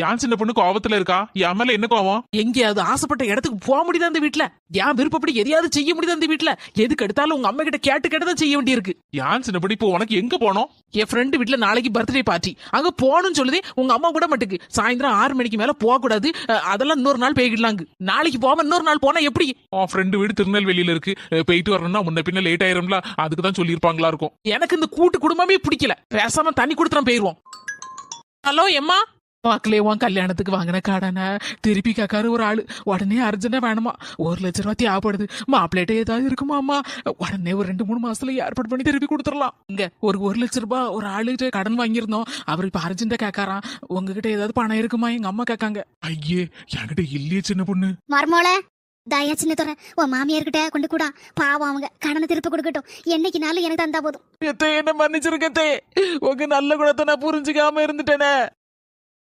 ஏன் சின்ன பொண்ணு கோவத்துல இருக்கா? என் மேல என்ன கோவம்? எங்கேயாவது ஆசைப்பட்ட இடத்துக்கு போக முடியுதா அந்த வீட்ல? என் விருப்பப்படி எதையாவது செய்ய முடியுதா அந்த வீட்ல? எதுக்கு எடுத்தாலும் உங்க அம்மா கிட்ட கேட்டு கேட்டு தான் செய்ய வேண்டியிருக்கு. ஏன் சின்ன பொண்ணு இப்போ உனக்கு எங்க போனோம்? என் ஃப்ரெண்டு வீட்ல நாளைக்கு பர்த்டே பார்ட்டி அங்க போகணும்னு சொல்லுதே உங்க அம்மா கூட மட்டுக்கு. சாயந்தரம் ஆறு மணிக்கு மேல போக கூடாது அதெல்லாம் இன்னொரு நாள் போய்கிடலாங்க நாளைக்கு போகாம இன்னொரு நாள் போனா எப்படி? உன் ஃப்ரெண்டு வீடு திருநெல்வேலியில இருக்கு. போயிட்டு வரணும்னா முன்ன பின்ன லேட் ஆயிரும்ல. அதுக்கு தான் சொல்லியிருப்பாங்களா இருக்கும். எனக்கு இந்த கூட்டு குடும்பமே பிடிக்கல. பேசாம தண்ணி கொடுத்துறோம் போயிருவோம். ஹலோ எம்மா? வாக்கிலே உன் கல்யாணத்துக்கு வாங்கின கடனை. திருப்பி கேட்காரு ஒரு ஆளு. உடனே அர்ஜென்டா வேணுமா? ஒரு லட்ச ரூபா தேவைப்படுது. மாப்பிள்ளைகிட்ட ஏதாவது இருக்குமா அம்மா? உடனே ஒரு ரெண்டு மூணு மாசத்துல ஏற்பாடு பண்ணி திருப்பி கொடுத்துடலாம். இங்க ஒரு ஒரு லட்ச ரூபாய் ஒரு ஆளுகிட்ட கடன் வாங்கியிருந்தோம். அவர் இப்ப அர்ஜென்டா கேட்காராம். உங்ககிட்ட ஏதாவது பணம் இருக்குமா? எங்க அம்மா கேட்காங்க. ஐயே என்கிட்ட இல்லையே சின்ன பொண்ணு. மர்மோல தயா சின்ன துறை உன் மாமியார்கிட்ட கொண்டு கூடா. பாவம் அவங்க. கடனை திருப்பி கொடுக்கட்டும். என்னைக்குனாலும் எனக்கு தந்தா போதும். என்ன மன்னிச்சிருக்கத்தே உங்க நல்ல குணத்தை நான் புரிஞ்சுக்காம இருந்துட்டேனே.